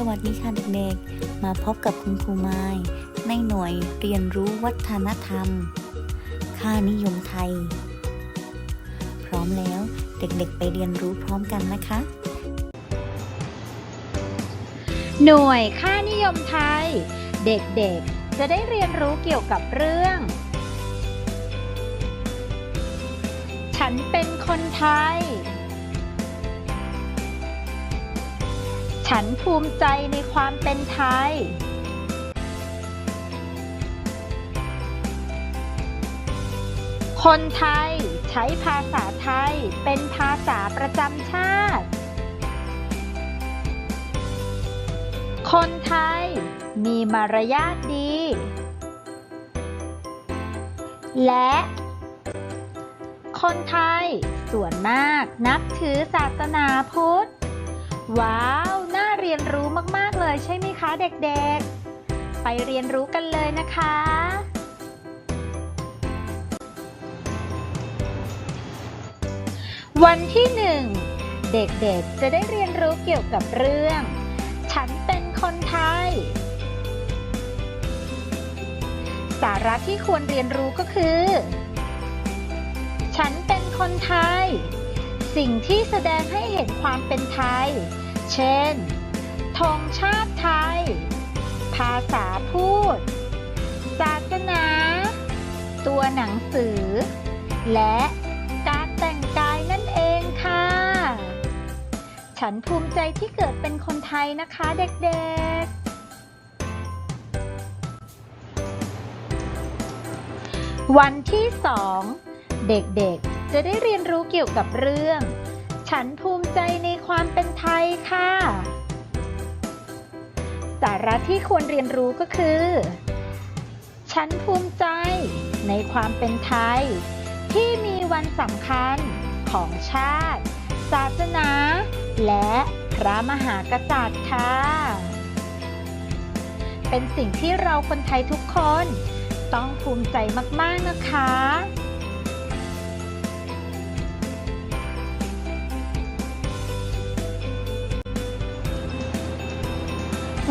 สวัสดีค่ะเด็กๆ มาพบกับคุณครูไม้ในหน่วยเรียนรู้วัฒนธรรม ค่านิยมไทย พร้อมแล้วเด็กๆ ไปเรียนรู้พร้อมกันนะคะ หน่วยค่านิยมไทย เด็กๆ จะได้เรียนรู้เกี่ยวกับเรื่อง ฉันเป็นคนไทย ฉันภูมิใจในความเป็นไทย คนไทยใช้ภาษาไทยเป็นภาษาประจำชาติ คนไทยมีมารยาทดี และ คนไทยส่วนมากนับถือศาสนาพุทธ ว้าว รียนรู้มากๆเลยใช่ไหมคะเด็กๆ ไปเรียนรู้กันเลยนะคะ วันที่หนึ่งเด็กๆ จะได้เรียนรู้เกี่ยวกับเรื่อง ฉันเป็นคนไทย สาระที่ควรเรียนรู้ก็คือ ฉันเป็นคนไทย สิ่งที่แสดงให้เห็นความเป็นไทย เช่น ธงชาติไทย ภาษาพูด ศาสนา ตัวหนังสือ และการแต่งกายนั่นเองค่ะ ฉันภูมิใจที่เกิดเป็นคนไทยนะคะเด็กๆวันที่สองเด็กๆ จะได้เรียนรู้เกี่ยวกับเรื่อง ฉันภูมิใจในความ ระที่ควรเรียนรู้ก็คือ ฉันภูมิใจในความเป็นไทย ที่มีวันสำคัญของชาติ ศาสนา และพระมหากษัตริย์ค่ะ เป็นสิ่งที่เราคนไทยทุกคน ต้องภูมิใจมาก ๆ นะคะ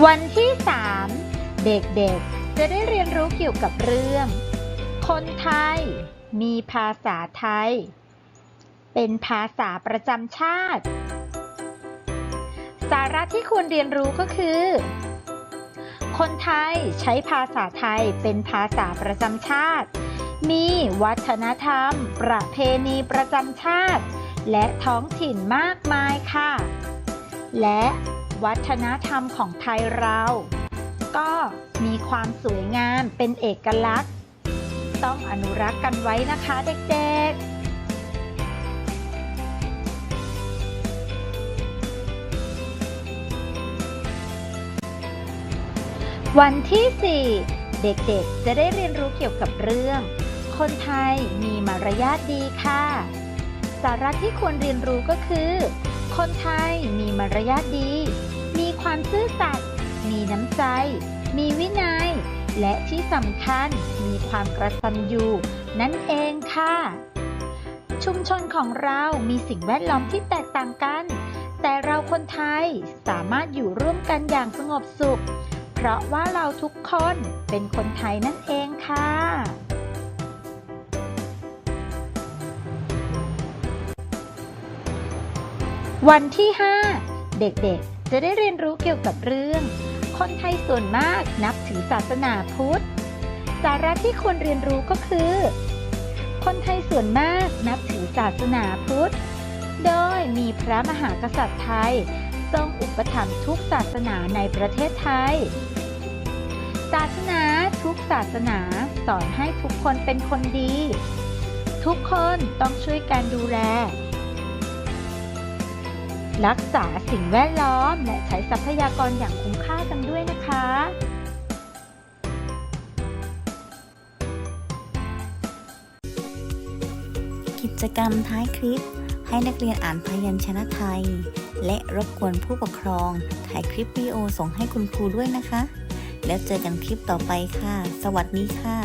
วันที่ 3 เด็กๆ จะได้เรียนรู้เกี่ยวกับเรื่อง คนไทย มีภาษาไทย เป็นภาษาประจำชาติ สาระที่ควรเรียนรู้ก็คือ คนไทยใช้ภาษาไทยเป็นภาษาประจำชาติ มีวัฒนธรรม ประเพณีประจำชาติ และท้องถิ่นมากมายค่ะ และ วัฒนธรรมของไทยเรา ก็มีความสวยงามเป็นเอกลักษณ์ ต้องอนุรักษ์กันไว้นะคะเด็กๆวันที่ 4 เด็กๆ จะได้เรียนรู้เกี่ยวกับเรื่อง คนไทยมีมารยาทดีค่ะ สาระที่ควรเรียนรู้ก็คือ คนไทยมีมารยาทดีมี ความซื่อสัตย์ มีน้ำใจ มีวินัย และที่สำคัญมีความกระตันยูนั่นเองค่ะ ชุมชนของเรามีสิ่งแวดล้อมที่แตกต่างกัน แต่เราคนไทยสามารถอยู่ร่วมกันอย่างสงบสุข เพราะว่าเราทุกคนเป็นคนไทยนั่นเองค่ะวันที่ 5 เด็กๆ จะได้เรียนรู้เกี่ยวกับเรื่อง คนไทยส่วนมากนับถือศาสนาพุทธ สาระที่ควรเรียนรู้ก็คือ คนไทยส่วนมากนับถือศาสนาพุทธ โดยมีพระมหากษัตริย์ไทย ทรงอุปถัมภ์ทุกศาสนาในประเทศไทย ศาสนาทุกศาสนาสอนให้ทุกคนเป็นคนดี ทุกคนต้องช่วยกันดูแล รักษาสิ่งแวดล้อม และใช้ทรัพยากรอย่างคุ้มค่ากันด้วยนะคะกิจกรรมท้ายคลิป ให้นักเรียนอ่านพยัญชนะไทย และรบกวนผู้ปกครองถ่ายคลิปวิดีโอส่งให้คุณครูด้วยนะคะ แล้วเจอกันคลิปต่อไปค่ะ สวัสดีค่ะ